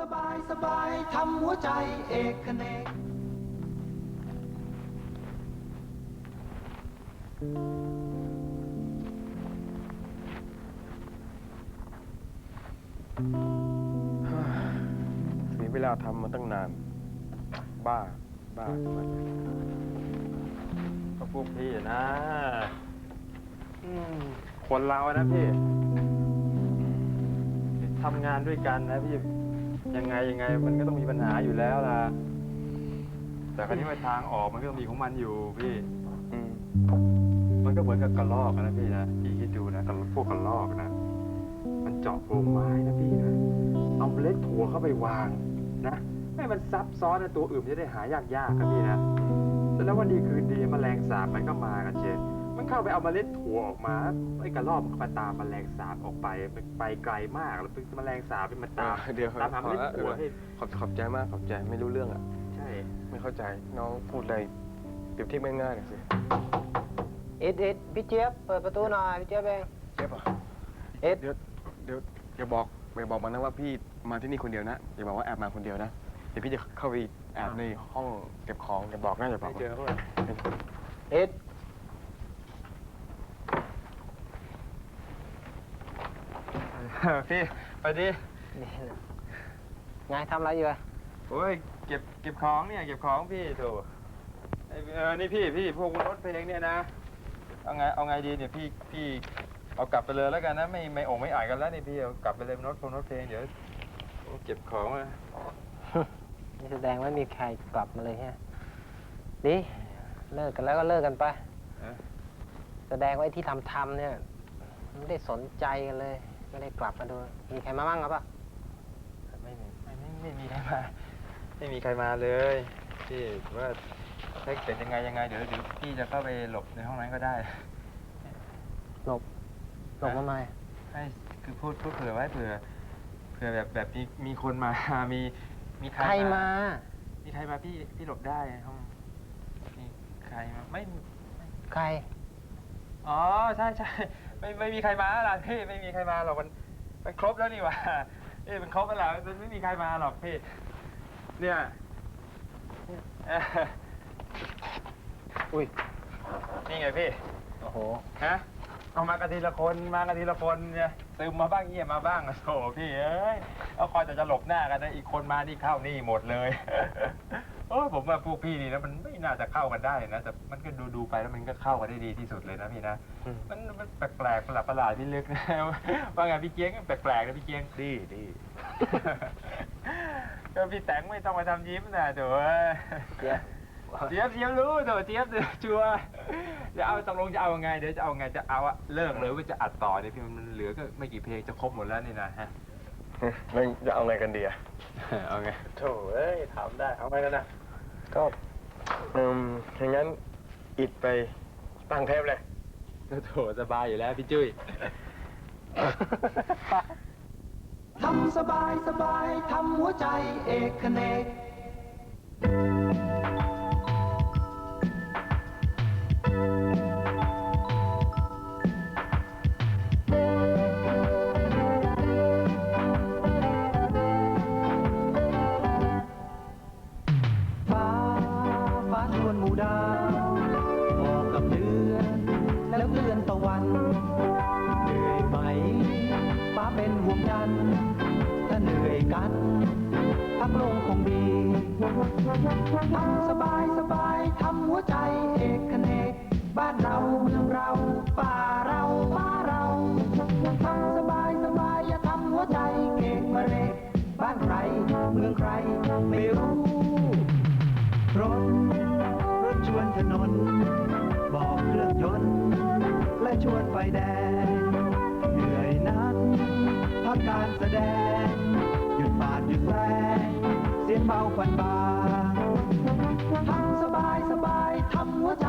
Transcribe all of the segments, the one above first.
สบายสบายทำหัวใจเอกเนกเสียเวลาทำมาตั้งนาน บ้า บ้าทำไมก็พวกพี่นะอืมคนเราอะนะพี่ทำงานด้วยกันนะพี่ ยังไงยังไงมันก็ต้องมีปัญหาอยู่แล้วล่ะ แต่คราวนี้ว่าทางออกมันก็ต้องมีของมันอยู่พี่ อืมมันก็เหมือนกับกระรอกอะนะพี่นะพี่คิดดูนะกับพวกกระรอกนะ มันเจาะโพรงไม้นะพี่นะ เอาเมล็ดถั่วเข้าไปวางนะให้มันซับซ้อนนะตัวอื่นมันจะได้หายากๆครับพี่นะ แต่แล้ววันดีคืนดีแมลงสาบมันก็มากันเชน มันเข้าไปเอาเมล็ดถั่วออกมาไอ้กระรอกมันก็มาตามแมลงสาบออกไปไปไปไกลมากแล้วแมลงสาบมันมาตามเดี๋ยวตามหาเมล็ดถั่วให้ขอบขอบใจมากขอบใจไม่รู้เรื่องอะ ใช่ ไม่เข้าใจน้องพูดอะไรเปรียบเทียบง่ายๆหน่อยสิเอ็ดเอ็ดพี่เจี๊ยบเปิดประตูหน่อยพี่เจี๊ยบเองเจ็บอะเอ็ดเดี๋ยวเดี๋ยวอย่าบอกอย่าบอกมันนะว่าพี่มาที่นี่คนเดียวนะอย่าบอกว่าแอบมาคนเดียวนะเดี๋ยวพี่จะเข้าไปแอบในห้องเก็บของอย่าบอกนะอย่าบอไม่กเจอเขาเลยเอ็ด พี่ ไปดินี่นะไงทำอะไรอยู่อะโอ้ย เก็บ เก็บของเนี่ย เก็บของพี่โถไอ้เออนี่พี่ พี่ พวกรถเพลงเนี่ยนะ เอาไง เอาไงดีเนี่ยพี่ พี่ เอากลับไปเลยแล้วกันนะ ไม่ ไม่องไม่อ่านกันแล้วนี่พี่ เอากลับไปเลยรถพงรถเพลงเดี๋ยวโอ้เก็บของอะนี่แสดงว่ามีใครกลับมาเลยฮะดีเลิกกันแล้วก็เลิกกันไปเออแสดงว่าไอ้ที่ทำทำเนี่ยไม่ได้สนใจกันเลย ไม่ได้กลับมาดู มีใครมาบ้างหรือเปล่าไม่มีไม่ไม่ไม่มีใครมา ไม่มีใครมาเลยพี่ว่าถ้าเป็นยังไงยังไงเดี๋ยวเดี๋ยวพี่จะเข้าไปหลบในห้องนั้นก็ได้ หลบ หลบทำไมให้คือพูดพูดเผื่อไว้เผื่อเผื่อแบบแบบมีมีคนมา มีมีใครใครมา มีใครมาพี่พี่หลบได้ห้องมีใครมาไม่ ใคร อ๋อใช่ใช่ ไม่ไม่มีใครมาหรอกพี่ไม่มีใครมาหรอกมันมันครบแล้วนี่หว่าเอ้ยมันครบแล้วล่ะมันไม่มีใครมาหรอกพี่เนี่ยเอ่ออุ้ยนี่ไงพี่โอ้โหฮะ เอามากันทีละคนมากันทีละคนเนี่ยซึมมาบ้างเงียบมาบ้างอะโถพี่เอ้ยเอาคอยแต่จะหลบหน้ากันนะอีกคนมานี่เข้านี่หมดเลย โอ้ยผมว่าพวกพี่นี่นะมันไม่น่าจะเข้ากันได้นะแต่มันก็ดูดูๆไปแล้วมันก็เข้ากันได้ดีที่สุดเลยนะพี่นะอืมมันมันแปลกๆประหลาดประหลาดๆพี่ลึกนะว่าไงพี่เกียงแปลกๆนะพี่เกียง ดีดี ก็พี่แตงไม่ต้องมาทำยิ้มนะโถเอ้ยเจี๊ยบ เจี๊ยบเจี๊ยบรู้โถเจี๊ยบชัวร์จะเอาตกลงจะเอาไงเดี๋ยวจะเอาไงจะเอาอะเลิกเลยว่าจะอัดต่อเนี่ยพี่มันเหลือก็ไม่กี่เพลงจะครบหมดแล้วนี่นะฮะ แล้วจะเอาไงกันดีอะเอาไง โถเอ้ยถามได้เอาไงกันนะก็อืมอย่างนั้นอิดไปตั้งเทปเลย โถสบายอยู่แล้วพี่จุ้ย ทำสบายสบายทำหัวใจเอกเนก วงจันทร์ถ้าเหนื่อยกัน พักลงคงดีทำสบายสบายทำหัวใจเอกเนกบ้านเราเมืองเรา ป่าเราฟ้าเราทำสบายสบายอย่าทำหัวใจเกกมะเรบ้านใครเมืองใครไม่รู้รถรถชวนถนน บอกเครื่องยนต์และชวนไฟแดง พักการแสดง หยุดปาดหยุดแรงเสียงเบาฟันบางทำสบายสบายทำหัวใจ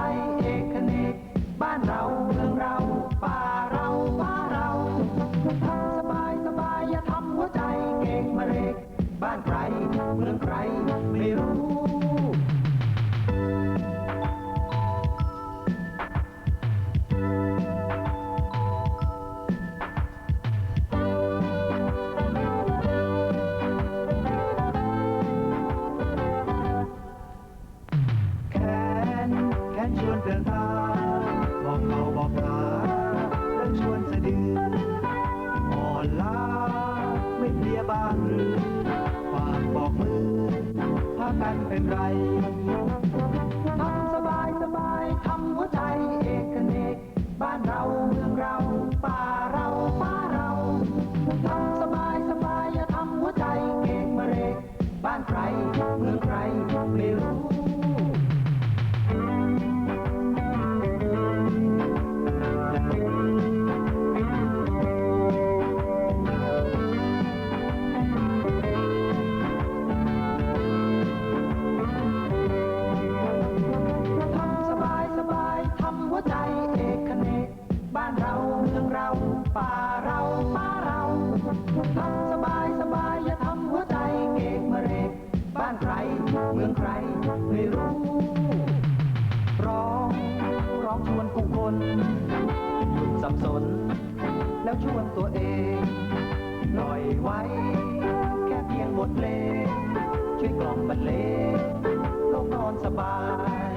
นชวนเดินทางบอกเขาบอกลาเดินชวนสะดืออ่อนล้าไม่เพลียบ้างหรือฝากบอกมือพากันเป็นไร แล้วชวนตัวเองปล่อยไว้ แค่เพียงบทเพลงช่วยกล่อมบรรเลงลงนอนสบาย